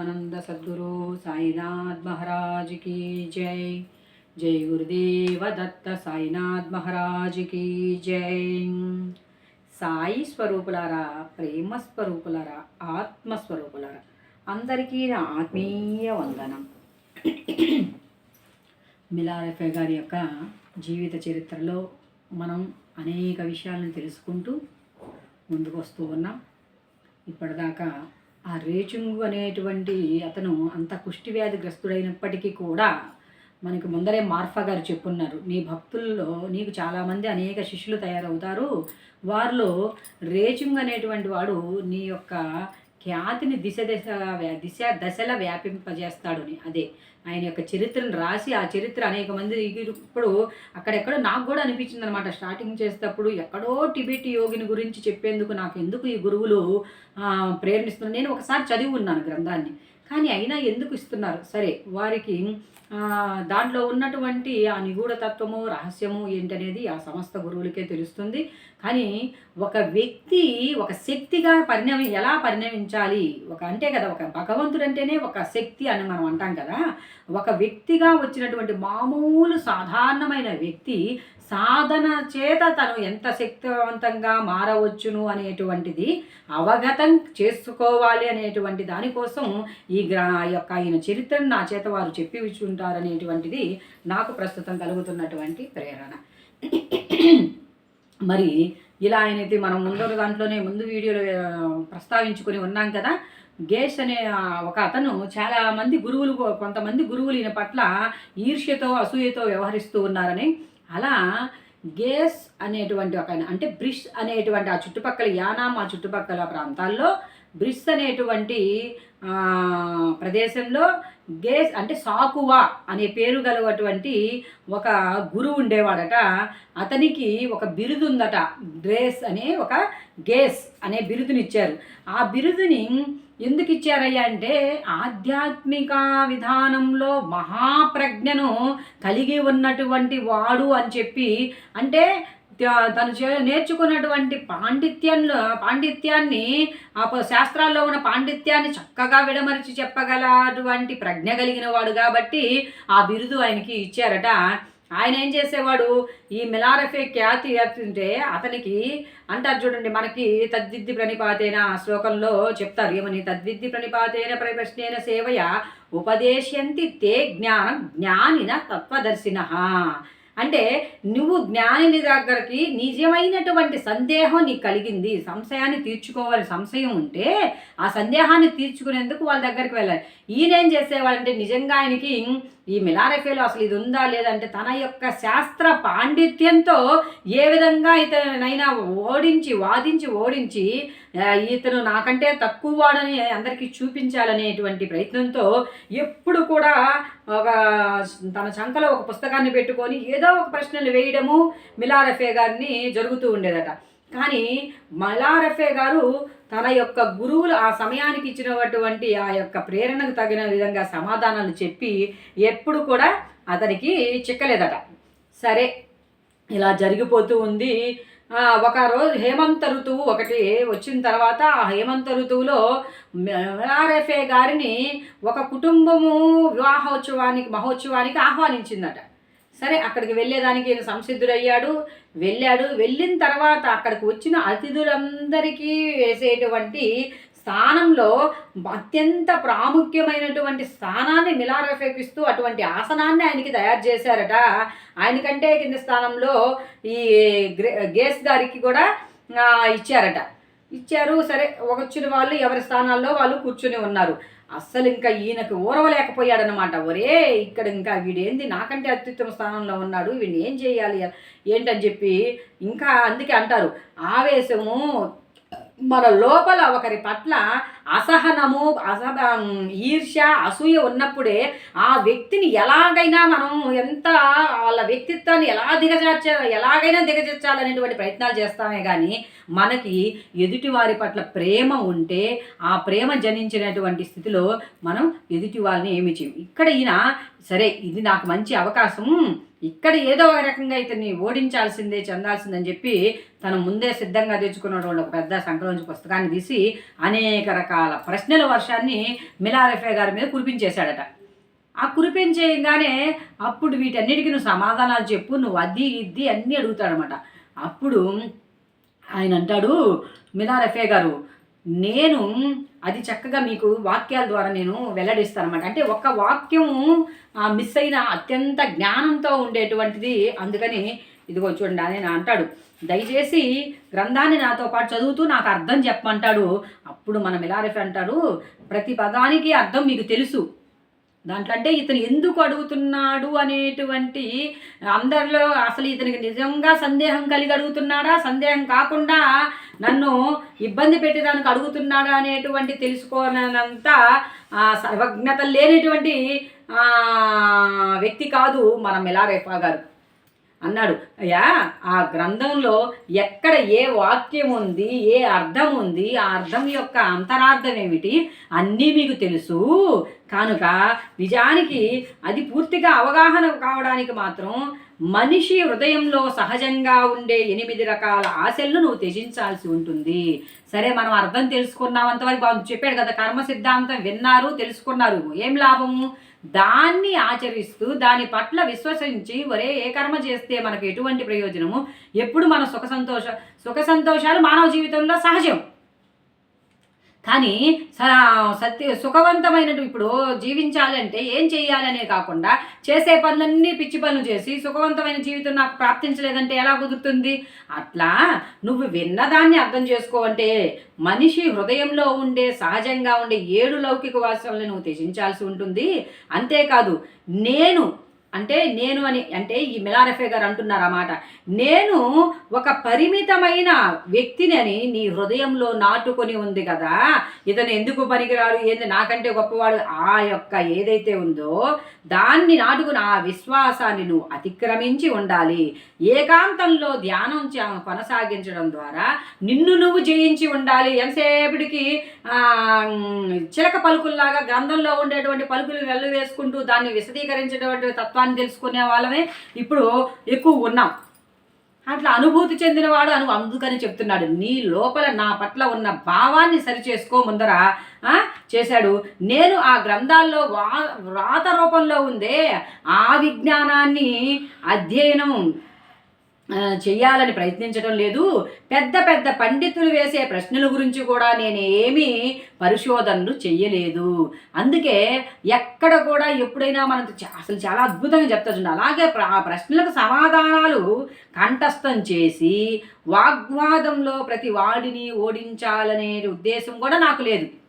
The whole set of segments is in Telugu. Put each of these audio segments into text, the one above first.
ఆనంద సద్గురు సాయినాథ్ మహారాజ్ की జై జై గురుదేవ దత్త సాయినాథ్ మహారాజ్ జై సాయి స్వరూపులారా ప్రేమ స్వరూపులారా ఆత్మస్వరూపులారా అందరికీ నా ఆత్మీయ వందనం. మిలారెఫే గారి యొక్క జీవిత చరిత్రలో మనం అనేక విషయాలను తెలుసుకుంటూ ముందుకు వస్తూ ఉన్నాం. ఇప్పటిదాకా ఆ రేచుంగు అనేటువంటి అతను అంత కుష్టి వ్యాధిగ్రస్తుడైనప్పటికీ కూడా మనకి ముందరే మార్ఫా గారు చెప్పున్నారు. నీ భక్తుల్లో నీకు చాలామంది అనేక శిష్యులు తయారవుతారు. వారిలో రేచుంగ్ అనేటువంటి వాడు నీ యొక్క ఖ్యాతిని దిశ దశ దిశ దశల వ్యాపింపజేస్తాడు అని అదే ఆయన యొక్క చరిత్రను రాసి ఆ చరిత్ర అనేక మంది ఇప్పుడు అక్కడెక్కడో నాకు కూడా అనిపించింది అనమాట స్టార్టింగ్ చేసేటప్పుడు ఎక్కడో టిబెట్ యోగిని గురించి చెప్పేందుకు నాకు ఎందుకు ఈ గురువులు ప్రేరణిస్తున్నారు? నేను ఒకసారి చదివి ఉన్నాను గ్రంథాన్ని. కానీ అయినా ఎందుకు ఇస్తున్నారు? సరే వారికి దాంట్లో ఉన్నటువంటి ఆ నిగూఢ తత్వము రహస్యము ఏంటనేది ఆ సమస్త గురువులకే తెలుస్తుంది. కానీ ఒక వ్యక్తి ఒక శక్తిగా పరిణమి ఎలా పరిణమించాలి? ఒక అంటే కదా ఒక భగవంతుడు అంటేనే ఒక శక్తి అని మనం అంటాం కదా. ఒక వ్యక్తిగా వచ్చినటువంటి మామూలు సాధారణమైన వ్యక్తి సాధన చేత తను ఎంత శక్తివంతంగా మారవచ్చును అనేటువంటిది అవగతం చేసుకోవాలి అనేటువంటి దానికోసం ఈ గ్రా యొక్క ఆయన చరిత్రను నా చేత వారు చెప్పి ఉంటారనేటువంటిది నాకు ప్రస్తుతం కలుగుతున్నటువంటి ప్రేరణ. మరి ఇలా ఆయనైతే మనం ముందు దాంట్లోనే ముందు వీడియోలో ప్రస్తావించుకొని ఉన్నాం కదా. గేష్ అనే ఒక అతను చాలా మంది గురువులు కొంతమంది గురువులు ఈయన పట్ల ఈర్ష్యతో అసూయతో వ్యవహరిస్తూ ఉన్నారని అలా గేస్ అనేటువంటి ఒక అంటే బ్రిష్ అనేటువంటి ఆ చుట్టుపక్కల యానాం ఆ చుట్టుపక్కల ప్రాంతాల్లో బ్రిష్ అనేటువంటి ప్రదేశంలో గేస్ అంటే సాకువా అనే పేరు గలవటువంటి ఒక గురువు ఉండేవాడట. అతనికి ఒక బిరుదు ఉందట గ్రేస్ అనే ఒక గేస్ అనే బిరుదునిచ్చారు. ఆ బిరుదుని ఎందుకు ఇచ్చారయ్యా అంటే ఆధ్యాత్మిక విధానంలో మహాప్రజ్ఞను కలిగి ఉన్నటువంటి వాడు అని చెప్పి అంటే తను చే నేర్చుకున్నటువంటి పాండిత్యంలో పాండిత్యాన్ని ఆ శాస్త్రాల్లో ఉన్న పాండిత్యాన్ని చక్కగా విడమరిచి చెప్పగలటువంటి ప్రజ్ఞ కలిగిన వాడు కాబట్టి ఆ బిరుదు ఆయనకి ఇచ్చారట. ఆయన ఏం చేసేవాడు? ఈ మిలారఫే ఖ్యాతి అంటే అతనికి అంటారు చూడండి మనకి తద్విద్ది ప్రణిపాతేన ఆ శ్లోకంలో చెప్తారు. ఏమని? తద్విద్ది ప్రణిపాతేన ప్రశ్నేన సేవయ ఉపదేశ్యంతి తే జ్ఞానం జ్ఞానిన తత్వదర్శిన. అంటే నువ్వు జ్ఞానిని దగ్గరికి నిజమైనటువంటి సందేహం నీకు కలిగింది సంశయాన్ని తీర్చుకోవాలి సంశయం ఉంటే ఆ సందేహాన్ని తీర్చుకునేందుకు వాళ్ళ దగ్గరికి వెళ్ళాలి. ఈయన ఏం చేసేవాడంటే నిజంగా ఆయనకి ఈ మిలారెఫేలో అసలు ఇది ఉందా లేదంటే తన యొక్క శాస్త్ర పాండిత్యంతో ఏ విధంగా ఇతనైనా ఓడించి వాదించి ఓడించి ఇతను నాకంటే తక్కువ వాడని అందరికీ చూపించాలనేటువంటి ప్రయత్నంతో ఎప్పుడు కూడా ఒక తన చంకలో ఒక పుస్తకాన్ని పెట్టుకొని ఏదో ఒక ప్రశ్నలు వేయడము మిలారఫే గారిని జరుగుతూ ఉండేదట. కానీ మలారఫే గారు తన యొక్క గురువులు ఆ సమయానికి ఇచ్చినటువంటి ఆ యొక్క ప్రేరణకు తగిన విధంగా సమాధానాలు చెప్పి ఎప్పుడు కూడా అతనికి చిక్కలేదట. సరే ఇలా జరిగిపోతూ ఉంది. ఒక రోజు హేమంత ఋతువు ఒకటి వచ్చిన తర్వాత ఆ హేమంత ఋతువులో ఆర్ఎఫ్ఏ గారిని ఒక కుటుంబము వివాహోత్సవానికి మహోత్సవానికి ఆహ్వానించిందట. సరే అక్కడికి వెళ్ళేదానికి ఈయన సంసిద్ధుడయ్యాడు. వెళ్ళాడు. వెళ్ళిన తర్వాత అక్కడికి వచ్చిన అతిథులందరికీ వేసేటువంటి స్థానంలో అత్యంత ప్రాముఖ్యమైనటువంటి స్థానాన్ని మిలారఫెక్కిస్తూ అటువంటి ఆసనాన్ని ఆయనకి తయారు చేశారట. ఆయనకంటే కింద స్థానంలో ఈ గేస్ గారికి కూడా ఇచ్చారట. ఇచ్చారు. సరే వచ్చిన వాళ్ళు ఎవరి స్థానాల్లో వాళ్ళు కూర్చుని ఉన్నారు. అస్సలు ఇంకా ఈయనకు ఊరవలేకపోయాడనమాట ఒరే ఇక్కడ ఇంకా వీడేంది? నాకంటే అత్యుత్తమ స్థానంలో ఉన్నాడు వీడిని ఏం చేయాలి? ఏంటని చెప్పి ఇంకా అందుకే అంటారు. ఆవేశము మన లోపల ఒకరి పట్ల అసహనము అసహ ఈర్ష్య అసూయ ఉన్నప్పుడే ఆ వ్యక్తిని ఎలాగైనా మనం ఎంత వాళ్ళ వ్యక్తిత్వాన్ని ఎలా దిగజార్చ ఎలాగైనా దిగజార్చాలనేటువంటి ప్రయత్నాలు చేస్తామే కానీ మనకి ఎదుటి వారి పట్ల ప్రేమ ఉంటే ఆ ప్రేమ జనించినటువంటి స్థితిలో మనం ఎదుటి వాళ్ళని ఏమి చేయం ఇక్కడ ఈయన సరే ఇది నాకు మంచి అవకాశం ఇక్కడ ఏదో ఒక రకంగా ఇతన్ని ఓడించాల్సిందే చెందాల్సిందని చెప్పి తను ముందే సిద్ధంగా తెచ్చుకున్నటువంటి ఒక పెద్ద సంక్రమించి పుస్తకాన్ని తీసి అనేక రకాల ప్రశ్నల వర్షాన్ని మిలారెఫే గారి మీద కురిపించేశాడట. ఆ కురిపించేయగానే అప్పుడు వీటన్నిటికీ నువ్వు సమాధానాలు చెప్పు నువ్వు అది ఇది అన్నీ అడుగుతాడనమాట అప్పుడు ఆయన అంటాడు మిలారెఫే గారు నేను అది చక్కగా మీకు వాక్యాల ద్వారా నేను వెల్లడిస్తానమాట అంటే ఒక్క వాక్యం మిస్ అయిన అత్యంత జ్ఞానంతో ఉండేటువంటిది. అందుకని ఇదిగో చూడండి అని అంటాడు. దయచేసి గ్రంథాన్ని నాతో పాటు చదువుతూ నాకు అర్థం చెప్పమంటాడు. అప్పుడు మన మిలారెఫ్ అంటాడు ప్రతి పదానికి అర్థం మీకు తెలుసు. దాంట్లో అంటే ఇతను ఎందుకు అడుగుతున్నాడు అనేటువంటి అందరిలో అసలు ఇతనికి నిజంగా సందేహం కలిగి అడుగుతున్నాడా? సందేహం కాకుండా నన్ను ఇబ్బంది పెట్టేదానికి అడుగుతున్నాడా అనేటువంటి తెలుసుకోనంత సర్వజ్ఞత లేనటువంటి వ్యక్తి కాదు మన మెలారేఫా గారు. అన్నాడు. అయ్యా ఆ గ్రంథంలో ఎక్కడ ఏ వాక్యం ఉంది ఏ అర్థం ఉంది ఆ అర్థం యొక్క అంతరార్థం ఏమిటి? అన్నీ మీకు తెలుసు. కనుక నిజానికి అది పూర్తిగా అవగాహన కావడానికి మాత్రం మనిషి హృదయంలో సహజంగా ఉండే ఎనిమిది రకాల ఆశలను నువ్వు త్యజించాల్సి ఉంటుంది. సరే మనం అర్థం తెలుసుకున్నాం అంతవరకు చెప్పాడు కదా కర్మ సిద్ధాంతం విన్నారు తెలుసుకున్నారు. ఏం లాభము? దాన్ని ఆచరిస్తూ దాని పట్ల విశ్వసించి ఒరే ఏ కర్మ చేస్తే మనకు ఎటువంటి ప్రయోజనము? ఎప్పుడు మన సుఖ సంతోష సుఖ సంతోషాలు మానవ జీవితంలో సహజం. కానీ సత్య సుఖవంతమైనటు ఇప్పుడు జీవించాలంటే ఏం చేయాలనే కాకుండా చేసే పనులన్నీ పిచ్చి పనులు చేసి సుఖవంతమైన జీవితం నాకు ప్రాప్తించలేదంటే ఎలా కుదురుతుంది? అట్లా నువ్వు విన్నదాన్ని అర్థం చేసుకోవంటే మనిషి హృదయంలో ఉండే సహజంగా ఉండే ఏడు లౌకిక వాసనలను నువ్వు త్యజించాల్సి ఉంటుంది. అంతేకాదు నేను అంటే నేను అని అంటే ఈ మిలారఫే గారు అంటున్నారు అన్నమాట నేను ఒక పరిమితమైన వ్యక్తిని అని నీ హృదయంలో నాటుకొని ఉంది కదా ఇతను ఎందుకు పనికిరాడు ఏంది నాకంటే గొప్పవాడు ఆ యొక్క ఏదైతే ఉందో దాన్ని నాటుకుని ఆ విశ్వాసాన్ని నువ్వు అతిక్రమించి ఉండాలి. ఏకాంతంలో ధ్యానం కొనసాగించడం ద్వారా నిన్ను నువ్వు జయించి ఉండాలి. ఎంతసేపటికి చిలక పలుకుల్లాగా గ్రంథంలో ఉండేటువంటి పలుకులు వెళ్ళు వేసుకుంటూ దాన్ని విశదీకరించేటువంటి తత్వ తత్వాన్ని తెలుసుకునే వాళ్ళమే ఇప్పుడు ఎక్కువ ఉన్నాం. అట్లా అనుభూతి చెందినవాడు అను అందుకని చెప్తున్నాడు. నీ లోపల నా పట్ల ఉన్న భావాన్ని సరిచేసుకో ముందర. చేశాడు. నేను ఆ గ్రంథాల్లో వా వ్రాత రూపంలో ఉందే ఆ విజ్ఞానాన్ని అధ్యయనం. చేయాలని ప్రయత్నించడం లేదు. పెద్ద పెద్ద పండితులు వేసే ప్రశ్నల గురించి కూడా నేను ఏమీ పరిశోధనలు చెయ్యలేదు. అందుకే ఎక్కడ కూడా ఎప్పుడైనా మనం అసలు చాలా అద్భుతంగా చెప్తాడు అలాగే ఆ ప్రశ్నలకు సమాధానాలు కంఠస్థం చేసి వాగ్వాదంలో ప్రతి వాడిని ఓడించాలనే ఉద్దేశం కూడా నాకు లేదు.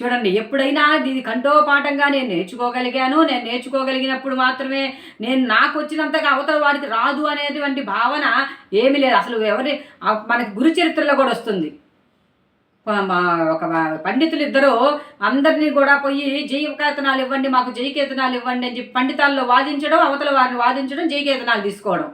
చూడండి ఎప్పుడైనా ఇది కంఠోపాఠంగా నేను నేర్చుకోగలిగాను. నేను నేర్చుకోగలిగినప్పుడు మాత్రమే నేను నాకు వచ్చినంతగా అవతల వాడికి రాదు అనేటువంటి భావన ఏమి లేదు. అసలు ఎవరి మనకి గురు చరిత్రలో కూడా వస్తుంది. ఒక పండితులు ఇద్దరు అందరినీ కూడా పోయి జైకేతనాలు ఇవ్వండి మాకు జయకేతనాలు ఇవ్వండి అని చెప్పి పండితాల్లో వాదించడం అవతల వారిని వాదించడం జయకేతనాలు తీసుకోవడం.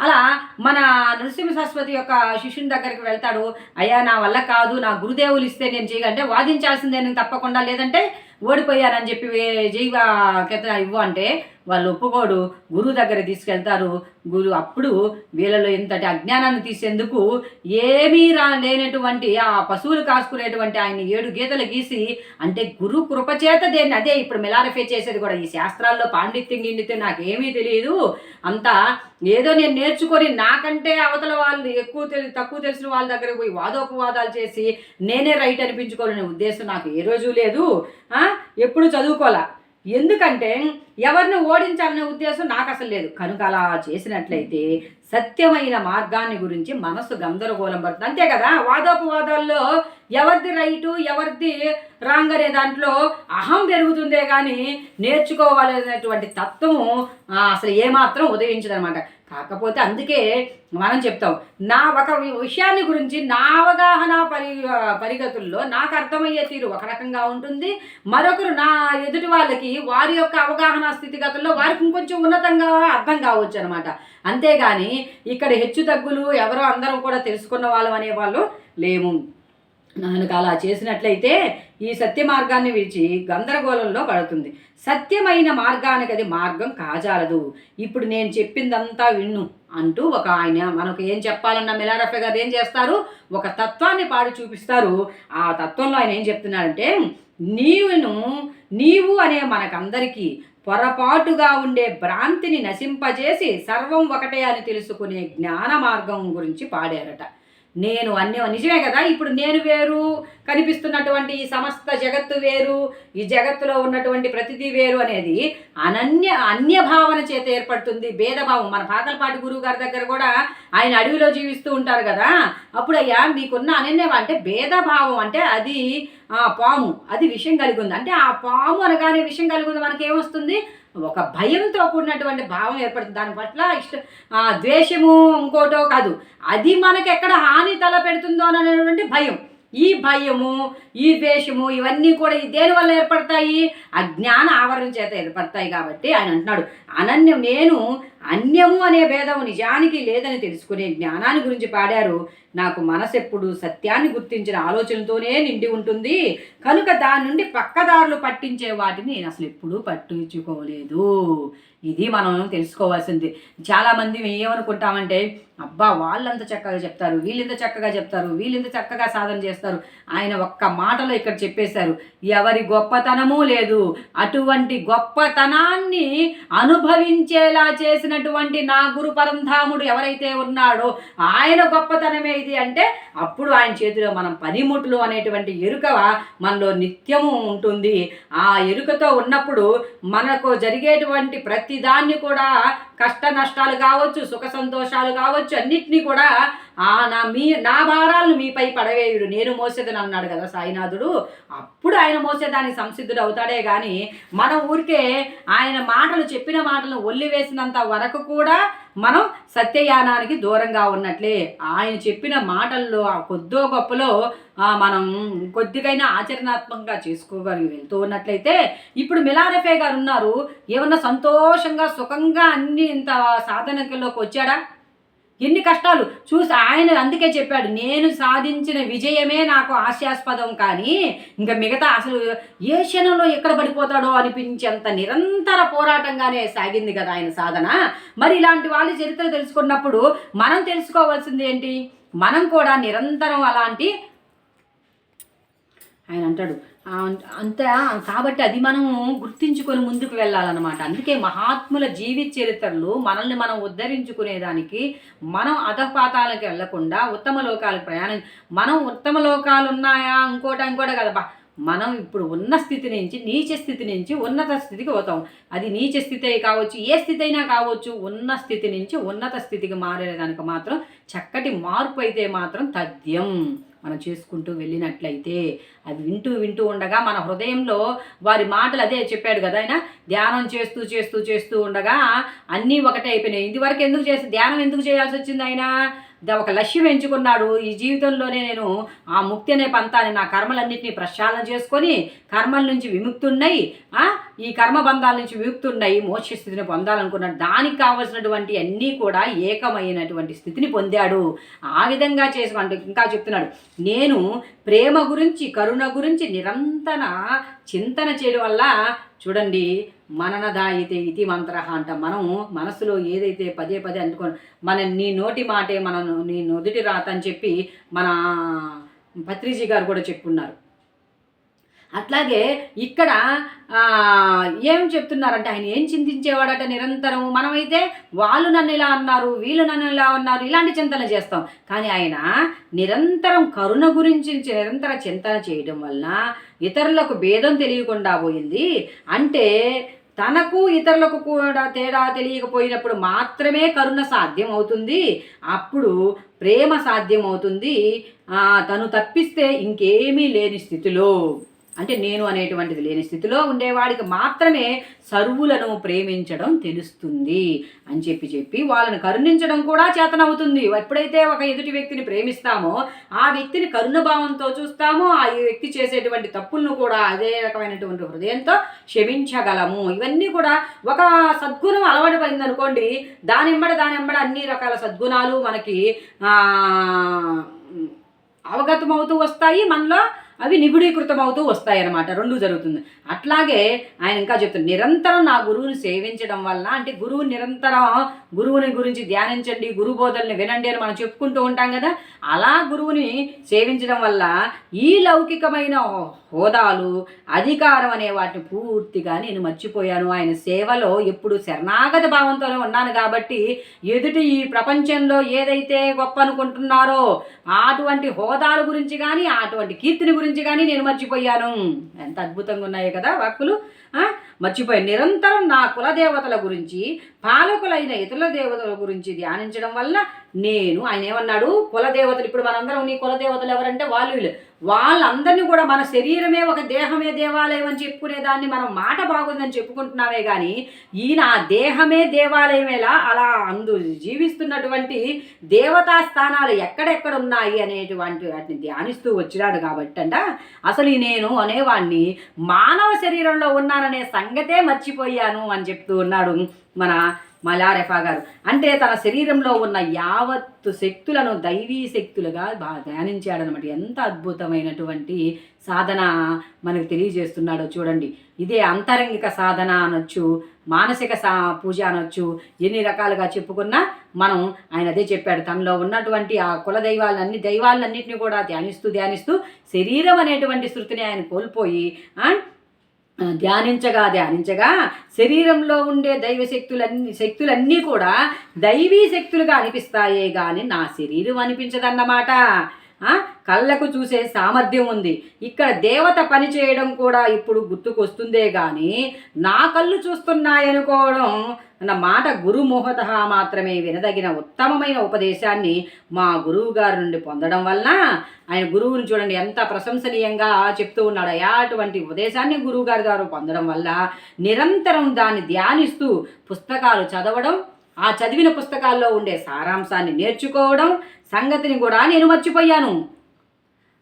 అలా మన నరసింహ సరస్వతి యొక్క శిష్యుని దగ్గరికి వెళ్తాడు అయ్యా నా వల్ల కాదు నా గురుదేవులు ఇస్తే నేను చేయగలంటే వాదించాల్సిందే నేను తప్పకుండా లేదంటే ఓడిపోయానని చెప్పి జైవ కెత ఇవ్వు అంటే వాళ్ళు ఒప్పుకోడు. గురువు దగ్గర తీసుకెళ్తారు. గురు అప్పుడు వీళ్ళలో ఇంతటి అజ్ఞానాన్ని తీసేందుకు ఏమీ రా లేనటువంటి ఆ పశువులు కాసుకునేటువంటి ఆయన ఏడు గీతలు గీసి అంటే గురు కృపచేత దేన్ని అదే ఇప్పుడు మిలారఫే చేసేది కూడా. ఈ శాస్త్రాల్లో పాండిత్యం గిండితే నాకేమీ తెలియదు అంతా ఏదో నేను నేర్చుకొని నాకంటే అవతల వాళ్ళు ఎక్కువ తెలి తక్కువ తెలిసిన వాళ్ళ దగ్గర పోయి వాదోపవాదాలు చేసి నేనే రైట్ అనిపించుకోవాలనే ఉద్దేశం నాకు ఏ రోజు లేదు. ఎప్పుడు చదువుకోలే ఎందుకంటే ఎవరిని ఓడించాలనే ఉద్దేశం నాకు అసలు లేదు. కనుక అలా చేసినట్లయితే సత్యమైన మార్గాన్ని గురించి మనసు గందరగోళం పడుతుంది. అంతే కదా? వాదోపవాదాల్లో ఎవరిది రైటు ఎవరిది రాంగ్ అనే దాంట్లో అహం పెరుగుతుందే కానీ నేర్చుకోవాలనేటువంటి తత్వము అసలు ఏమాత్రం ఉదయించదనమాట. కాకపోతే అందుకే మనం చెప్తాం నా ఒక విషయాన్ని గురించి నా అవగాహన పరి పరిగతుల్లో నాకు అర్థమయ్యే తీరు ఒక రకంగా ఉంటుంది. మరొకరు నా ఎదుటి వాళ్ళకి వారి యొక్క అవగాహన స్థితిగతుల్లో వారికి ఇంకొంచెం ఉన్నతంగా అర్థం కావచ్చు అనమాట అంతేగాని ఇక్కడ హెచ్చు తగ్గులు ఎవరో అందరం కూడా తెలుసుకున్న వాళ్ళం అనేవాళ్ళు లేము. కనుక అలా చేసినట్లయితే ఈ సత్య మార్గాన్ని విడిచి గందరగోళంలో పడుతుంది. సత్యమైన మార్గానికి అది మార్గం కాజాలదు. ఇప్పుడు నేను చెప్పిందంతా విన్ను అంటూ ఒక ఆయన మనకు ఏం చెప్పాలన్న మిలారఫే గారు ఏం చేస్తారు? ఒక తత్వాన్ని పాడి చూపిస్తారు. ఆ తత్వంలో ఆయన ఏం చెప్తున్నారంటే నీవును నీవు అనే మనకందరికీ పొరపాటుగా ఉండే భ్రాంతిని నశింపజేసి సర్వం ఒకటే అని తెలుసుకునే జ్ఞాన మార్గం గురించి పాడారట. నేను అన్య నిజమే కదా? ఇప్పుడు నేను వేరు కనిపిస్తున్నటువంటి ఈ సమస్త జగత్తు వేరు ఈ జగత్తులో ఉన్నటువంటి ప్రతిదీ వేరు అనేది అనన్య అన్య భావన చేత ఏర్పడుతుంది. భేదభావం. మన పాకలపాటి గురువు గారి దగ్గర కూడా ఆయన అడవిలో జీవిస్తూ ఉంటారు కదా? అప్పుడు అయ్యా మీకున్న అనన్య అంటే భేదభావం అంటే అది పాము. అది విషయం కలిగి ఉంది. అంటే ఆ పాము అనగానే విషయం కలిగి ఉంది. మనకేమొస్తుంది? ఒక భయంతో కూడినటువంటి భావం ఏర్పడుతుంది. దాని పట్ల ఇష్ట ద్వేషము ఇంకోటో కాదు. అది మనకు ఎక్కడ హాని తల పెడుతుందో అనేటువంటి భయం. ఈ భయము ఈ ద్వేషము ఇవన్నీ కూడా దేనివల్ల దేని వల్ల ఏర్పడతాయి? అజ్ఞాన ఆవరణ చేత ఏర్పడతాయి కాబట్టి ఆయన అంటున్నాడు. అనన్యం నేను అన్యము అనే భేదం నిజానికి లేదని తెలుసుకునే జ్ఞానాన్ని గురించి పాడారు. నాకు మనసెప్పుడు సత్యాన్ని గుర్తించిన ఆలోచనతోనే నిండి ఉంటుంది. కనుక దాని నుండి పక్కదారులు పట్టించే వాటిని నేను అసలు ఎప్పుడూ పట్టించుకోలేదు. ఇది మనం తెలుసుకోవాల్సింది. చాలామంది ఏమనుకుంటామంటే అబ్బా వాళ్ళంత చక్కగా చెప్తారు వీళ్ళింత చక్కగా చెప్తారు వీళ్ళింత చక్కగా సాధన చేస్తారు. ఆయన ఒక్క మాటలో ఇక్కడ చెప్పేశారు ఎవరి గొప్పతనమూ లేదు. అటువంటి గొప్పతనాన్ని అను అనుభవించేలా చేసినటువంటి నా గురు పరంధాముడు ఎవరైతే ఉన్నాడో ఆయన గొప్పతనమే ఇది అంటే అప్పుడు ఆయన చేతిలో మనం పనిముట్లు అనేటువంటి ఎరుక మనలో నిత్యము ఉంటుంది. ఆ ఎరుకతో ఉన్నప్పుడు మనకు జరిగేటువంటి ప్రతిదాన్ని కూడా కష్ట నష్టాలు కావచ్చు సుఖ సంతోషాలు కావచ్చు అన్నిటినీ కూడా ఆ నా మీ నా భారాలను మీపై పడవేయుడు. నేను మోసేదని అన్నాడు కదా సాయినాథుడు. అప్పుడు ఆయన మోసేదానికి సంసిద్ధుడు అవుతాడే కానీ మన ఊరికే ఆయన మాటలు చెప్పిన మాటలను ఒల్లి వేసినంత వరకు కూడా మనం సత్యయానానికి దూరంగా ఉన్నట్లే. ఆయన చెప్పిన మాటల్లో ఆ కొద్దో గొప్పలో మనం కొద్దిగైనా ఆచరణాత్మకంగా చేసుకోగలిగి వెళ్తూ ఉన్నట్లయితే ఇప్పుడు మిలారఫే గారు ఉన్నారు ఏమన్నా సంతోషంగా సుఖంగా అన్ని ఇంత సాధనలోకి వచ్చాడా? ఎన్ని కష్టాలు? చూసి ఆయన అందుకే చెప్పాడు నేను సాధించిన విజయమే నాకు హాస్యాస్పదం కానీ ఇంకా మిగతా అసలు ఏ క్షణంలో ఎక్కడ పడిపోతాడో అనిపించేంత నిరంతర పోరాటంగానే సాగింది కదా ఆయన సాధన. మరి ఇలాంటి వాళ్ళ చరిత్ర తెలుసుకున్నప్పుడు మనం తెలుసుకోవాల్సింది ఏంటి? మనం కూడా నిరంతరం అలాంటి ఆయన అంటాడు అంత కాబట్టి అది మనం గుర్తించుకొని ముందుకు వెళ్ళాలన్నమాట. అందుకే మహాత్ముల జీవిత చరిత్రలు మనల్ని మనం ఉద్ధరించుకునేదానికి మనం అధపాతాలకు వెళ్ళకుండా ఉత్తమ లోకాలకు ప్రయాణం. మనం ఉత్తమ లోకాలు ఉన్నాయా? ఇంకోట ఇంకోట కదా. బా మనం ఇప్పుడు ఉన్న స్థితి నుంచి నీచ స్థితి నుంచి ఉన్నత స్థితికి పోతాం. అది నీచ స్థితి అయి కావచ్చు ఏ స్థితి అయినా కావచ్చు ఉన్న స్థితి నుంచి ఉన్నత స్థితికి మారేదానికి మాత్రం చక్కటి మార్పు అయితే మాత్రం తథ్యం. మనం చేసుకుంటూ వెళ్ళినట్లయితే అది వింటూ వింటూ ఉండగా మన హృదయంలో వారి మాటలు అదే చెప్పాడు కదా ఆయన? ధ్యానం చేస్తూ చేస్తూ చేస్తూ ఉండగా అన్నీ ఒకటే అయిపోయినాయి. ఇంతవరకు ఎందుకు చేసి ధ్యానం ఎందుకు చేయాల్సి వచ్చింది ఆయన? ఒక లక్ష్యం ఎంచుకున్నాడు. ఈ జీవితంలోనే నేను ఆ ముక్తి అనే పంతాన్ని నా కర్మలన్నింటినీ ప్రక్షాళన చేసుకొని కర్మల నుంచి విముక్తున్నాయి ఈ కర్మబంధాల నుంచి విముక్తుండయి మోక్ష స్థితిని పొందాలనుకున్నాడు దానికి కావలసినటువంటి అన్నీ కూడా ఏకమైనటువంటి స్థితిని పొందాడు. ఆ విధంగా చేసుకుంటూ ఇంకా చెప్తున్నాడు. నేను ప్రేమ గురించి కరుణ గురించి నిరంతర చింతన చేయడం వల్ల చూడండి మననదాయితే ఇతి మంత్ర అంట. మనం మనసులో ఏదైతే పదే పదే అనుకోని మన నీ నోటి మాటే మనం నీ నొదుటి రాత అని చెప్పి మన పత్రిజీ గారు కూడా చెప్పున్నారు. అట్లాగే ఇక్కడ ఏం చెప్తున్నారంటే ఆయన ఏం చింతించేవాడట నిరంతరం మనమైతే వాళ్ళు నన్ను ఇలా అన్నారు వీళ్ళు నన్ను ఇలా అన్నారు ఇలాంటి చింతన చేస్తాం. కానీ ఆయన నిరంతరం కరుణ గురించి నిరంతర చింతన చేయడం వలన ఇతరులకు భేదం తెలియకుండా పోయింది. అంటే తనకు ఇతరులకు కూడా తేడా తెలియకపోయినప్పుడు మాత్రమే కరుణ సాధ్యం అవుతుంది అప్పుడు ప్రేమ సాధ్యం అవుతుంది తను తప్పిస్తే ఇంకేమీ లేని స్థితిలో అంటే నేను అనేటువంటిది లేని స్థితిలో ఉండేవాడికి మాత్రమే సర్వులను ప్రేమించడం తెలుస్తుంది అని చెప్పి చెప్పి వాళ్ళని కరుణించడం కూడా చేతనవుతుంది. ఎప్పుడైతే ఒక ఎదుటి వ్యక్తిని ప్రేమిస్తామో ఆ వ్యక్తిని కరుణ భావంతో చూస్తామో ఆ వ్యక్తి చేసేటువంటి తప్పులను కూడా అదే రకమైనటువంటి హృదయంతో క్షమించగలము. ఇవన్నీ కూడా ఒక సద్గుణం అలవాటు పడింది అనుకోండి దానింబడి దానింబడి అన్ని రకాల సద్గుణాలు మనకి అవగతమవుతూ అవగతం అవుతూ వస్తాయి. మనలో అవి నిగుడీకృతం అవుతూ వస్తాయి అన్నమాట రెండు జరుగుతుంది. అట్లాగే ఆయన ఇంకా చెప్తుంది నిరంతరం నా గురువుని సేవించడం వల్ల అంటే గురువు నిరంతరం గురువుని గురించి ధ్యానించండి గురు బోధల్ని వినండి అని మనం చెప్పుకుంటూ ఉంటాం కదా అలా గురువుని సేవించడం వల్ల ఈ లౌకికమైన హోదాలు అధికారం అనే వాటిని పూర్తిగా నేను మర్చిపోయాను. ఆయన సేవలో ఎప్పుడు శరణాగత భావంతోనే ఉన్నాను కాబట్టి ఎదుటి ఈ ప్రపంచంలో ఏదైతే గొప్ప అనుకుంటున్నారో అటువంటి హోదాల గురించి కానీ అటువంటి కీర్తిని గురించి గురించి కానీ నేను మర్చిపోయాను. ఎంత అద్భుతంగా ఉన్నాయి కదా వాక్కులు. మర్చిపోయాను. నిరంతరం నా కులదేవతల గురించి పాలకులైన ఇతరుల దేవతల గురించి ధ్యానించడం వల్ల నేను ఆయన ఏమన్నాడు? కులదేవతలు ఇప్పుడు మనందరం నీ కులదేవతలు ఎవరంటే వాళ్ళు వీళ్ళు. వాళ్ళందరినీ కూడా మన శరీరమే ఒక దేహమే దేవాలయం అని చెప్పుకునేదాన్ని మనం మాట బాగుందని చెప్పుకుంటున్నామే కానీ ఈయన ఆ దేహమే దేవాలయమేలా అలా అందు జీవిస్తున్నటువంటి దేవతా స్థానాలు ఎక్కడెక్కడ ఉన్నాయి అనేటువంటి వాటిని ధ్యానిస్తూ వచ్చినాడు కాబట్టి అంట అసలు ఈ నేను అనేవాడిని మానవ శరీరంలో ఉన్నాననే సంగతే మర్చిపోయాను అని చెప్తూ ఉన్నాడు మన మలారెఫా గారు. అంటే తన శరీరంలో ఉన్న యావత్తు శక్తులను దైవీ శక్తులుగా బాగా ధ్యానించాడనమాట ఎంత అద్భుతమైనటువంటి సాధన మనకు తెలియజేస్తున్నాడో చూడండి. ఇదే అంతరంగిక సాధన అనొచ్చు మానసిక సా పూజ అనొచ్చు ఎన్ని రకాలుగా చెప్పుకున్నా మనం ఆయన అదే చెప్పాడు. తనలో ఉన్నటువంటి ఆ కుల దైవాలన్ని దైవాలన్నింటినీ కూడా ధ్యానిస్తూ ధ్యానిస్తూ శరీరం అనేటువంటి శృతిని ఆయన కోల్పోయి ధ్యానించగా ధ్యానించగా శరీరంలో ఉండే దైవ శక్తులన్నీ శక్తులన్నీ కూడా దైవీ శక్తులుగా అనిపిస్తాయే కానీ నా శరీరం అనిపించదన్నమాట. కళ్ళకు చూసే సామర్థ్యం ఉంది. ఇక్కడ దేవత పని చేయడం కూడా ఇప్పుడు గుర్తుకొస్తుందే కానీ నా కళ్ళు చూస్తున్నాయనుకోవడం అన్న మాట గురుమోహత మాత్రమే వినదగిన ఉత్తమమైన ఉపదేశాన్ని మా గురువు గారి నుండి పొందడం వలన ఆయన గురువుని చూడండి ఎంత ప్రశంసనీయంగా చెప్తూ ఉన్నాడు. అటువంటి ఉపదేశాన్ని గురువు గారి గారు పొందడం వల్ల నిరంతరం దాన్ని ధ్యానిస్తూ పుస్తకాలు చదవడం ఆ చదివిన పుస్తకాల్లో ఉండే సారాంశాన్ని నేర్చుకోవడం సంగతిని కూడా నేను మర్చిపోయాను.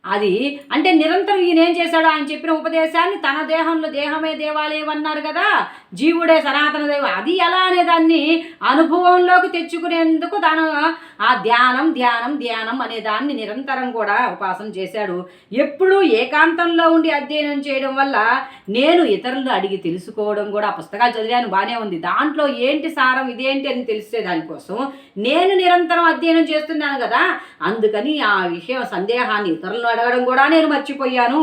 అది అంటే నిరంతరం ఈయన ఏం చేశాడు ఆయన చెప్పిన ఉపదేశాన్ని తన దేహంలో దేహమే దేవాలయం అన్నారు కదా జీవుడే సనాతన దైవం. అది ఎలా అనే దాన్ని అనుభవంలోకి తెచ్చుకునేందుకు తను ఆ ధ్యానం ధ్యానం ధ్యానం అనే దాన్ని నిరంతరం కూడా ఉపాసన చేశాడు. ఎప్పుడూ ఏకాంతంలో ఉండి అధ్యయనం చేయడం వల్ల నేను ఇతరులు అడిగి తెలుసుకోవడం కూడా ఆ పుస్తకాలు చదివాను బాగానే ఉంది. దాంట్లో ఏంటి సారం ఇదేంటి అని తెలిసే దానికోసం నేను నిరంతరం అధ్యయనం చేస్తున్నాను కదా అందుకని ఆ విషయం సందేహాన్ని ఇతరులను అడగడం కూడా నేను మర్చిపోయాను.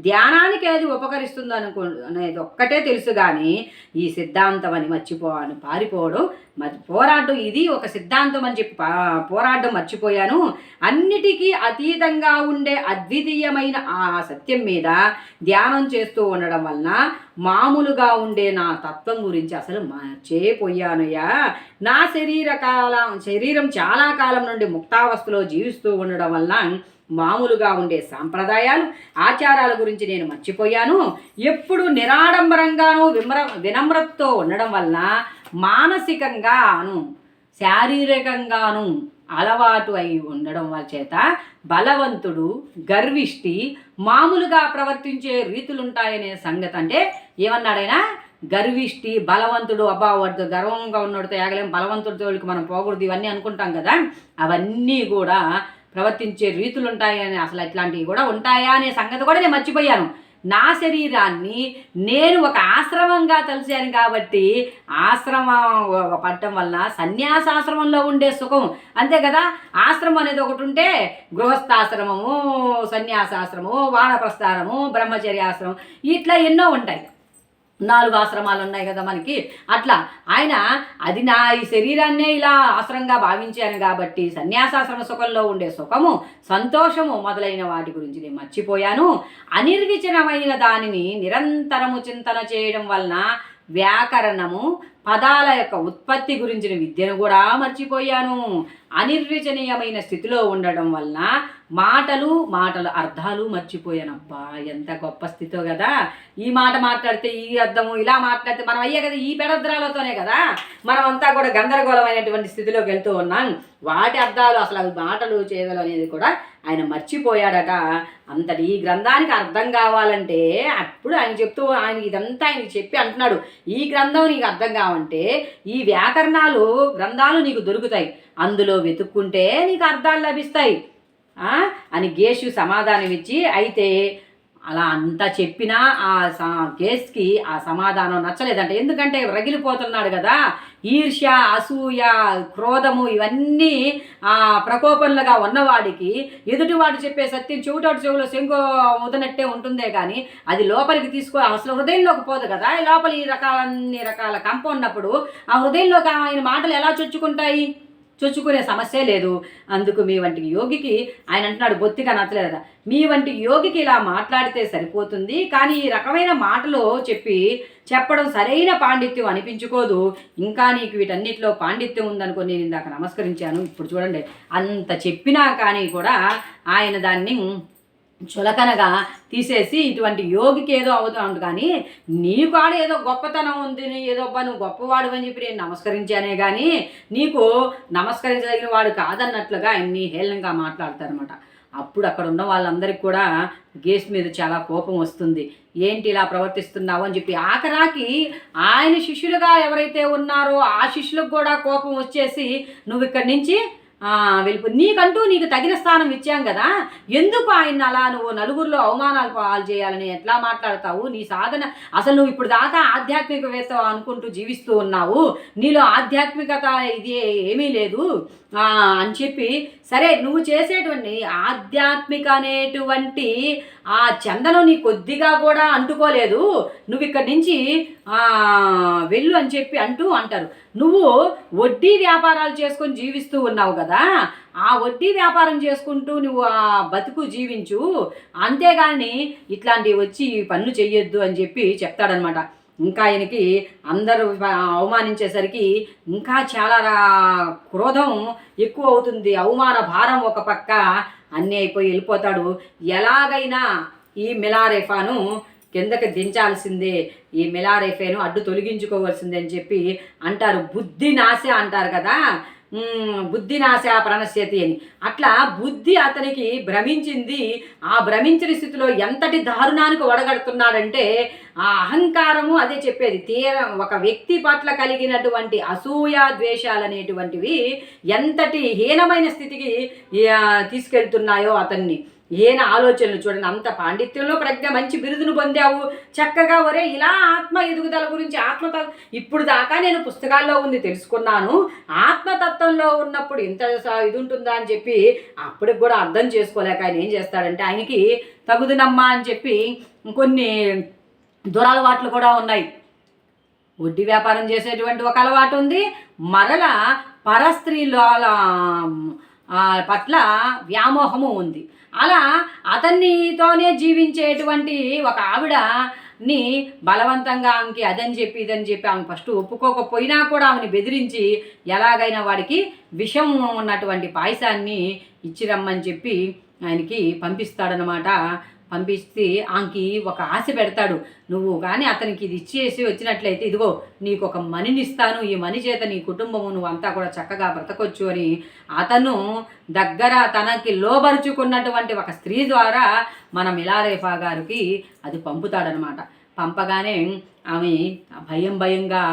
ధ్యానానికి ఏది ఉపకరిస్తుంది అనుకో అనేది ఒక్కటే తెలుసు కానీ ఈ సిద్ధాంతం అని మర్చిపోవాను పారిపోవడం మరి పోరాటం ఇది ఒక సిద్ధాంతం అని చెప్పి పోరాటం మర్చిపోయాను. అన్నిటికీ అతీతంగా ఉండే అద్వితీయమైన ఆ సత్యం మీద ధ్యానం చేస్తూ ఉండడం వలన మామూలుగా ఉండే నా తత్వం గురించి అసలు మర్చిపోయానయ్యా. నా శరీర కాలం శరీరం చాలా కాలం నుండి ముక్తావస్థలో జీవిస్తూ ఉండడం వలన మామూలుగా ఉండే సాంప్రదాయాలు ఆచారాల గురించి నేను మర్చిపోయాను. ఎప్పుడు నిరాడంబరంగాను విమ్ర వినమ్రతతో ఉండడం వలన మానసికంగాను శారీరకంగాను అలవాటు అయి ఉండడం వల్ల చేత బలవంతుడు గర్విష్టి మామూలుగా ప్రవర్తించే రీతులుంటాయనే సంగతి అంటే ఏమన్నాడైనా గర్విష్టి బలవంతుడు అబ్బా వాడితో గర్వంగా ఉన్నోడితో ఏగలేం బలవంతుడితో వాళ్ళకి మనం పోకూడదు ఇవన్నీ అనుకుంటాం కదా. అవన్నీ కూడా ప్రవర్తించే రీతులు ఉంటాయని అసలు ఇట్లాంటివి కూడా ఉంటాయా అనే సంగతి కూడా నేను మర్చిపోయాను. నా శరీరాన్ని నేను ఒక ఆశ్రమంగా తలిచాను కాబట్టి ఆశ్రమం పడటం వలన సన్యాసాశ్రమంలో ఉండే సుఖం. అంతే కదా? ఆశ్రమం అనేది ఒకటి ఉంటే గృహస్థాశ్రమము సన్యాసాశ్రమము వానప్రస్థానము బ్రహ్మచర్యాశ్రమం ఇట్లా ఎన్నో ఉంటాయి. నాలుగు ఆశ్రమాలు ఉన్నాయి కదా మనకి. అట్లా ఆయన అది నా ఈ శరీరాన్నే ఇలా ఆశ్రమంగా భావించాను కాబట్టి సన్యాసాశ్రమ సుఖంలో ఉండే సుఖము సంతోషము మొదలైన వాటి గురించి నేను మర్చిపోయాను. అనిర్విచనమైన దానిని నిరంతరము చింతన చేయడం వలన వ్యాకరణము పదాల యొక్క ఉత్పత్తి గురించిన విద్యను కూడా మర్చిపోయాను. అనిర్వచనీయమైన స్థితిలో ఉండడం వలన మాటలు మాటల అర్థాలు మర్చిపోయానబ్బా. ఎంత గొప్ప స్థితో కదా ఈ మాట మాట్లాడితే ఈ అర్థము ఇలా మాట్లాడితే మనం అయ్యే కదా ఈ పెడద్రాలతోనే కదా. మనం అంతా కూడా గందరగోళమైనటువంటి స్థితిలోకి వెళ్తూ ఉన్నాం. వాటి అర్థాలు అసలు మాటలు చేదలు అనేది కూడా ఆయన మర్చిపోయాడట. అంతటి ఈ గ్రంథానికి అర్థం కావాలంటే అప్పుడు ఆయన చెప్తూ ఆయన ఇదంతా ఆయనకి చెప్పి అంటున్నాడు. ఈ గ్రంథం నీకు అర్థం కావంటే ఈ వ్యాకరణాలు గ్రంథాలు నీకు దొరుకుతాయి. అందులో వెతుక్కుంటే నీకు అర్థాలు లభిస్తాయి. అని గేషు సమాధానం ఇచ్చి అయితే అలా అంతా చెప్పినా ఆ స- కేస్కి ఆ సమాధానం నచ్చలేదంట. ఎందుకంటే రగిలిపోతున్నాడు కదా. ఈర్ష్య అసూయ క్రోధము ఇవన్నీ ఆ ప్రకోపంలుగా ఉన్నవాడికి ఎదుటివాడు చెప్పే సత్యం చెవిటోటి చెవులో శంకు ముదనట్టే ఉంటుందే కానీ అది లోపలికి తీసుకో అసలు హృదయంలోకి పోదు కదా. లోపల ఈ రకాల అన్ని రకాల కంప ఉన్నప్పుడు ఆ హృదయంలోకి ఆయన మాటలు ఎలా చొచ్చుకుంటాయి? చొచ్చుకునే సమస్య లేదు. అందుకు మీ వంటి యోగికి ఆయన అంటున్నాడు బొత్తిగా నచ్చలేదట. మీ వంటి యోగికి ఇలా మాట్లాడితే సరిపోతుంది కానీ ఈ రకమైన మాటలు చెప్పి చెప్పడం సరైన పాండిత్యం అనిపించుకోదు. ఇంకా నీకు వీటన్నిటిలో పాండిత్యం ఉందనుకో నేను ఇందాక నమస్కరించాను. ఇప్పుడు చూడండి అంత చెప్పినా కానీ కూడా ఆయన దాన్ని చులకనగా తీసేసి ఇటువంటి యోగికి ఏదో అవుతాం కానీ నీకు ఆడ ఏదో గొప్పతనం ఉంది ఏదో అబ్బా నువ్వు గొప్పవాడు అని చెప్పి నేను నమస్కరించానే కానీ నీకు నమస్కరించదగిన వాడు కాదన్నట్లుగా ఆయన్ని హేళనంగా మాట్లాడతారనమాట అప్పుడు అక్కడ ఉన్న వాళ్ళందరికీ కూడా గేస్ మీద చాలా కోపం వస్తుంది. ఏంటి ఇలా ప్రవర్తిస్తున్నావు అని చెప్పి ఆఖరాకి ఆయన శిష్యులుగా ఎవరైతే ఉన్నారో ఆ శిష్యులకు కూడా కోపం వచ్చేసి నువ్వు ఇక్కడి నుంచి వెళ్ళిపో నీకంటూ నీకు తగిన స్థానం ఇచ్చాం కదా. ఎందుకు ఆయన అలా నువ్వు నలుగురిలో అవమానాలు పాలు చేయాలని ఎట్లా మాట్లాడతావు? నీ సాధన అసలు నువ్వు ఇప్పుడు దాకా ఆధ్యాత్మికవేత్త అనుకుంటూ జీవిస్తూ ఉన్నావు. నీలో ఆధ్యాత్మికత ఇది ఏమీ లేదు. అని చెప్పి సరే నువ్వు చేసేటువంటి ఆధ్యాత్మిక అనేటువంటి ఆ చందనం నీ కొద్దిగా కూడా అంటుకోలేదు. నువ్వు ఇక్కడి నుంచి వెళ్ళు అని చెప్పి అంటూ అంటారు. నువ్వు వడ్డీ వ్యాపారాలు చేసుకొని జీవిస్తూ ఉన్నావు కదా. ఆ వడ్డీ వ్యాపారం చేసుకుంటూ నువ్వు ఆ బతుకు జీవించు. అంతేగాని ఇట్లాంటివి వచ్చి పనులు చెయ్యొద్దు అని చెప్పి చెప్తాడనమాట. ఇంకా ఆయనకి అందరూ అవమానించేసరికి ఇంకా చాలా రా- క్రోధం ఎక్కువ అవుతుంది. అవమాన భారం ఒక పక్క అన్నీ అయిపోయి వెళ్ళిపోతాడు. ఎలాగైనా ఈ మిలారేఫాను కిందకి దించాల్సిందే. ఈ మిలారేఫేను అడ్డు తొలగించుకోవాల్సిందే అని చెప్పి అంటారు. బుద్ధి నాశ అంటారు కదా? బుద్ధి నాశ ప్రణశ్యతి అని. అట్లా బుద్ధి అతనికి భ్రమించింది. ఆ భ్రమించిన స్థితిలో ఎంతటి దారుణానికి వడగడుతున్నాడంటే ఆ అహంకారము అదే చెప్పేది. తీర ఒక వ్యక్తి పట్ల కలిగినటువంటి అసూయ ద్వేషాలు అనేటువంటివి ఎంతటి హీనమైన స్థితికి తీసుకెళ్తున్నాయో అతన్ని. ఈయన ఆలోచనలు చూడండి. అంత పాండిత్యంలో ప్రజ్ఞ మంచి బిరుదును పొందావు. చక్కగా ఒరే ఇలా ఆత్మ ఎదుగుదల గురించి ఆత్మత ఇప్పుడు దాకా నేను పుస్తకాల్లో ఉంది తెలుసుకున్నాను. ఆత్మతత్వంలో ఉన్నప్పుడు ఇంత ఇది ఉంటుందా అని చెప్పి అప్పటికి కూడా అర్థం చేసుకోలేక ఆయన ఏం చేస్తాడంటే ఆయనకి తగుదునమ్మా అని చెప్పి కొన్ని దురలవాట్లు కూడా ఉన్నాయి. వడ్డీ వ్యాపారం చేసేటువంటి ఒక అలవాటు ఉంది. మరల పరస్త్రీల పట్ల వ్యామోహము ఉంది. అలా అతన్నితోనే జీవించేటువంటి ఒక ఆవిడని బలవంతంగా ఆమెకి అదని చెప్పి ఇదని చెప్పి ఆమె ఫస్ట్ ఒప్పుకోకపోయినా కూడా ఆమెని బెదిరించి ఎలాగైనా వాడికి విషం ఉన్నటువంటి పాయసాన్ని ఇచ్చి రమ్మని చెప్పి ఆయనకి పంపిస్తాడనమాట పంపిస్తే ఆమెకి ఒక ఆశ పెడతాడు. నువ్వు కానీ అతనికి ఇది ఇచ్చేసి వచ్చినట్లయితే ఇదిగో నీకు ఒక మనిని ఇస్తాను ఈ మని చేత నీ కుటుంబము నువ్వు అంతా కూడా చక్కగా బ్రతకొచ్చు అని అతను దగ్గర తనకి లోబరుచుకున్నటువంటి ఒక స్త్రీ ద్వారా మన మిలారేఫా గారికి అది పంపుతాడనమాట. పంపగానే ఆమె భయం భయంగా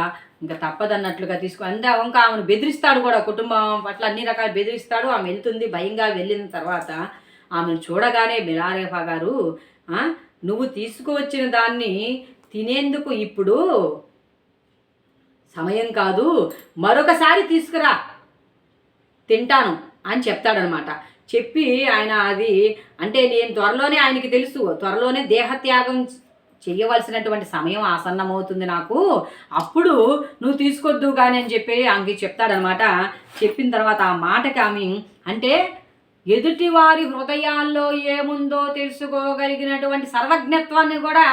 ఇంకా తప్పదన్నట్లుగా తీసుకు అందా ఇంకా ఆమెను బెదిరిస్తాడు కూడా. కుటుంబం పట్ల అన్ని రకాలు బెదిరిస్తాడు. ఆమె వెళ్తుంది భయంగా వెళ్ళిన తర్వాత ఆమెను చూడగానే మిలారేఫా గారు నువ్వు తీసుకువచ్చిన దాన్ని తినేందుకు ఇప్పుడు సమయం కాదు మరొకసారి తీసుకురా తింటాను అని చెప్తాడనమాట. చెప్పి ఆయన అది అంటే నేను త్వరలోనే ఆయనకి తెలుసు త్వరలోనే దేహత్యాగం చేయవలసినటువంటి సమయం ఆసన్నమవుతుంది నాకు అప్పుడు నువ్వు తీసుకొద్దు కానీ అని చెప్పి ఆమెకి చెప్తాడనమాట. చెప్పిన తర్వాత ఆ మాటకి ఆమె అంటే ఎదుటివారి హృదయాల్లో ఏముందో తెలుసుకోగలిగినటువంటి సర్వజ్ఞత్వాన్ని కూడా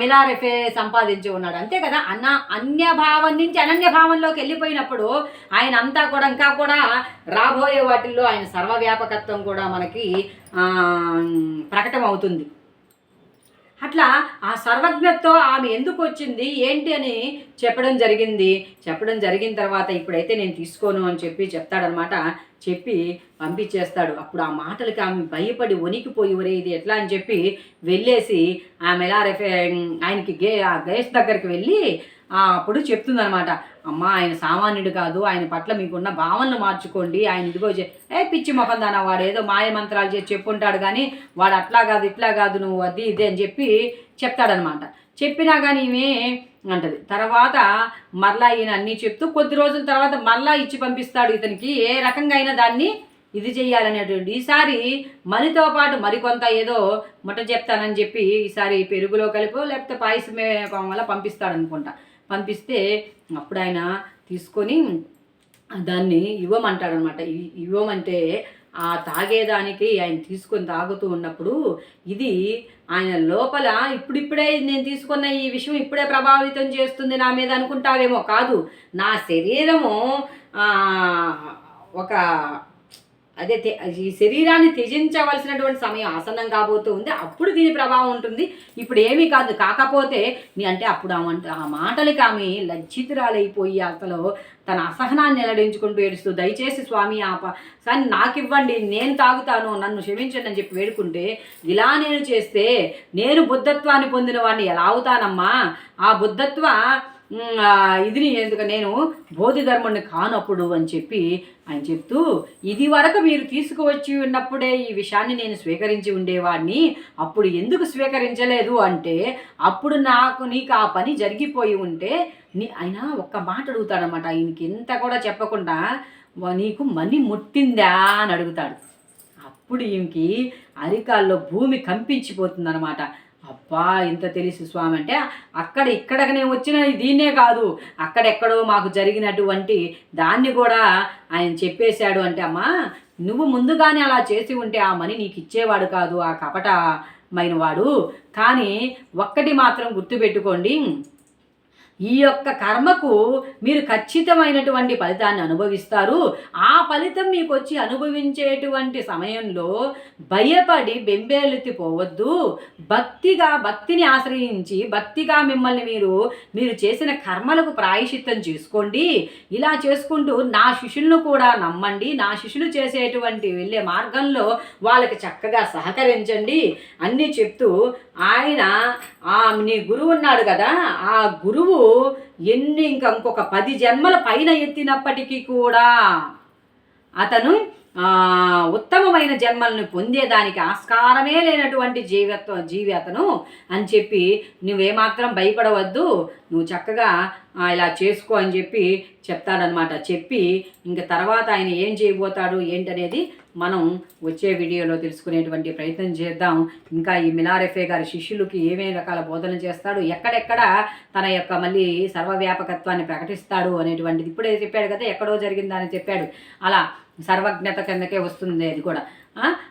మిలారెఫే సంపాదించి ఉన్నాడు. అంతే కదా? అన్న అన్యభావం నుంచి అనన్యభావంలోకి వెళ్ళిపోయినప్పుడు ఆయన అంతా కూడా ఇంకా కూడా రాబోయే వాటిల్లో ఆయన సర్వవ్యాపకత్వం కూడా మనకి ప్రకటమవుతుంది. ప్రకటన అవుతుంది అట్లా ఆ సర్వజ్ఞతో ఆమె ఎందుకు వచ్చింది? ఏంటి అని చెప్పడం జరిగింది. చెప్పడం జరిగిన తర్వాత ఇప్పుడైతే నేను తీసుకోను అని చెప్పి చెప్తాడనమాట చెప్పి పంపించేస్తాడు. అప్పుడు ఆ మాటలకి ఆమె భయపడి వణికిపోయి ఒరే ఇది ఎట్లా? అని చెప్పి వెళ్ళేసి ఆమె ఎలా రెఫే ఆయనకి గే ఆ గేష్ దగ్గరికి వెళ్ళి అప్పుడు చెప్తుందనమాట అమ్మ ఆయన సామాన్యుడు కాదు ఆయన పట్ల మీకున్న భావనలు మార్చుకోండి. ఆయన ఇదిగో చే- ఏ పిచ్చి మొఖం దానా వాడు ఏదో మాయ మంత్రాలు చేసి చెప్పుంటాడు కానీ వాడు అట్లా కాదు ఇట్లా కాదు నువ్వు అది ఇది అని చెప్పి చెప్తాడనమాట. చెప్పినా కానీ ఈమె అంటది. తర్వాత మరలా ఈయన అన్నీ చెప్తూ కొద్ది రోజుల తర్వాత మరలా ఇచ్చి పంపిస్తాడు ఇతనికి. ఏ రకంగా అయినా దాన్ని ఇది చేయాలనేటువంటి ఈసారి మనతో పాటు మరికొంత ఏదో ముట్ట చెప్తానని చెప్పి ఈసారి పెరుగులో కలిపో లేకపోతే పాయసమే వల్ల పంపిస్తాడు అనుకుంటా పంపిస్తే అప్పుడు ఆయన తీసుకొని దాన్ని ఇవ్వమంటాడనమాట. ఇవ్వమంటే ఆ తాగేదానికి ఆయన తీసుకొని తాగుతూ ఉన్నప్పుడు ఇది ఆయన లోపల ఇప్పుడిప్పుడే నేను తీసుకున్న ఈ విషయం ఇప్పుడే ప్రభావితం చేస్తుంది నా మీద అనుకుంటావేమో కాదు. నా శరీరము ఒక అదే ఈ శరీరాన్ని త్యజించవలసినటువంటి సమయం ఆసన్నం కాబోతూ ఉంది. అప్పుడు దీని ప్రభావం ఉంటుంది. ఇప్పుడు ఏమీ కాదు. కాకపోతే నీ అంటే అప్పుడు ఆమె ఆ మాటలకి ఆమె లజ్జితురాలైపోయి అసలు తన అసహనాన్ని నిలడించుకుంటూ ఏడుస్తూ దయచేసి స్వామి ఆ కానీ నాకు ఇవ్వండి నేను తాగుతాను. నన్ను క్షమించండి అని చెప్పి వేడుకుంటే ఇలా నేను చేస్తే నేను బుద్ధత్వాన్ని పొందిన వాడిని ఎలా అవుతానమ్మా? ఆ బుద్ధత్వ ఇదిని ఎందుకు? నేను బోధిధర్ముడిని కానప్పుడు అని చెప్పి అని చెప్తూ ఇది వరకు మీరు తీసుకువచ్చి ఉన్నప్పుడే ఈ విషయాన్ని నేను స్వీకరించి ఉండేవాడిని అప్పుడు ఎందుకు స్వీకరించలేదు అంటే అప్పుడు నాకు నీకు ఆ పని జరిగిపోయి ఉంటే నీ ఆయన ఒక్క మాట అడుగుతాడనమాట ఈయనకి ఎంత కూడా చెప్పకుండా నీకు మనీ ముట్టిందా? అని అడుగుతాడు. అప్పుడు ఈయనకి అరికాల్లో భూమి కంపించిపోతుందన్నమాట. అబ్బా ఇంత తెలుసు స్వామి అంటే అక్కడ ఇక్కడ నేను వచ్చిన దీన్నే కాదు. అక్కడెక్కడో మాకు జరిగినటువంటి దాన్ని కూడా ఆయన చెప్పేశాడు అంటే అమ్మా నువ్వు ముందుగానే అలా చేసి ఉంటే ఆ మని నీకు ఇచ్చేవాడు కాదు ఆ కపటమైన వాడు. కానీ ఒక్కటి మాత్రం గుర్తుపెట్టుకోండి ఈ యొక్క కర్మకు మీరు ఖచ్చితమైనటువంటి ఫలితాన్ని అనుభవిస్తారు. ఆ ఫలితం మీకు వచ్చి అనుభవించేటువంటి సమయంలో భయపడి బెంబేలెత్తిపోవద్దు. భక్తిగా భక్తిని ఆశ్రయించి భక్తిగా మిమ్మల్ని మీరు మీరు చేసిన కర్మలకు ప్రాయశ్చిత్తం చేసుకోండి. ఇలా చేసుకుంటూ నా శిష్యులను కూడా నమ్మండి. నా శిష్యులు చేసేటువంటి వెళ్ళే మార్గంలో వాళ్ళకి చక్కగా సహకరించండి. అన్నీ చెప్తూ ఆయన ఆ నీ గురువు ఉన్నాడు కదా ఆ గురువు ఎన్ని ఇంకా ఇంకొక పది జన్మల పైన ఎత్తినప్పటికీ కూడా అతను ఉత్తమమైన జన్మలను పొందేదానికి ఆస్కారమే లేనటువంటి జీవత్వ జీవితను అని చెప్పి నువ్వేమాత్రం భయపడవద్దు. నువ్వు చక్కగా ఇలా చేసుకో అని చెప్పి చెప్తాడనమాట చెప్పి ఇంక తర్వాత ఆయన ఏం చేయబోతాడు ఏంటనేది మనం వచ్చే వీడియోలో తెలుసుకునేటువంటి ప్రయత్నం చేద్దాం. ఇంకా ఈ మిలారెఫే గారి శిష్యులకి ఏమేమి రకాల బోధన చేస్తాడు ఎక్కడెక్కడ తన యొక్క మళ్ళీ సర్వవ్యాపకత్వాన్ని ప్రకటిస్తాడు అనేటువంటిది ఇప్పుడే చెప్పాడు కదా ఎక్కడో జరిగిందని చెప్పాడు. అలా సర్వజ్ఞత కిందకే వస్తుంది అది కూడా.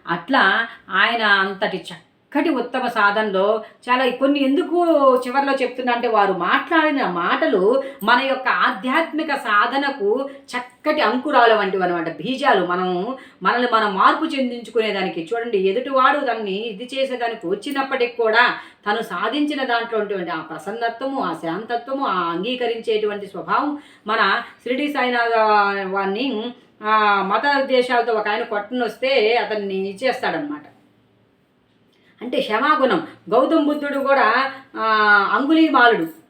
అట్లా ఆయన అంతటి చక్కటి ఉత్తమ సాధనలో చాలా కొన్ని ఎందుకు చివరిలో చెప్తున్నా అంటే వారు మాట్లాడిన మాటలు మన యొక్క ఆధ్యాత్మిక సాధనకు చక్కటి అంకురాలు వంటివి అనమాట బీజాలు మనం మనల్ని మనం మార్పు చెందించుకునేదానికి చూడండి ఎదుటివాడు దాన్ని ఇది చేసేదానికి వచ్చినప్పటికి కూడా తను సాధించిన దాంట్లో ఆ ప్రసన్నత్వము ఆ శాంతత్వము ఆ అంగీకరించేటువంటి స్వభావం మన షిరిడి సాయినాథ వారిని మత ఉద్దేశాలతో ఒక ఆయన కొట్టను వస్తే అతన్ని ఇచ్చేస్తాడనమాట. అంటే క్షమాగుణం. గౌతమ్ బుద్ధుడు కూడా ఆ, అంగుళీమాలుడు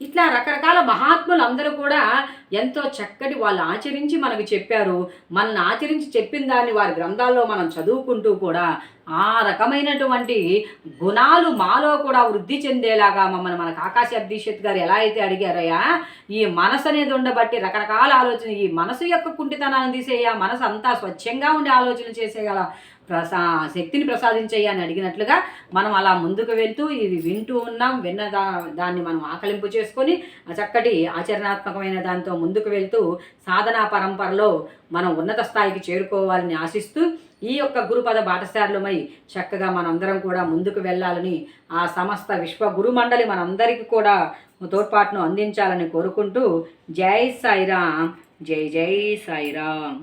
ఇట్లా రకరకాల మహాత్ములు అందరూ కూడా ఎంతో చక్కటి వాళ్ళు ఆచరించి మనకు చెప్పారు. మనల్ని ఆచరించి చెప్పిన దాన్ని వారి గ్రంథాల్లో మనం చదువుకుంటూ కూడా ఆ రకమైనటువంటి గుణాలు మాలో కూడా వృద్ధి చెందేలాగా మమ్మల్ని మనకు ఆకాశ అబ్దీషత్ గారు ఎలా అయితే అడిగారయ్యా ఈ మనసు అనేది ఉండబట్టి రకరకాల ఆలోచన ఈ మనసు యొక్క కుంటితనాన్ని తీసేయ మనసు అంతా స్వచ్ఛంగా ఉండే ఆలోచన చేసేయగల ప్రసా శక్తిని ప్రసాదించేయి అని అడిగినట్లుగా మనం అలా ముందుకు వెళ్తూ ఇది వింటూ ఉన్నాం. విన్న దా దాన్ని మనం ఆకలింపు చేసుకొని ఆ చక్కటి ఆచరణాత్మకమైన దాంతో ముందుకు వెళ్తూ సాధనా పరంపరలో మనం ఉన్నత స్థాయికి చేరుకోవాలని ఆశిస్తూ ఈ యొక్క గురుపద బాటసారులమై చక్కగా మనందరం కూడా ముందుకు వెళ్ళాలని ఆ సమస్త విశ్వ గురు మండలి మనందరికీ కూడా తోడ్పాటును అందించాలని కోరుకుంటూ జై సాయిరామ్. జై జై సాయిరామ్.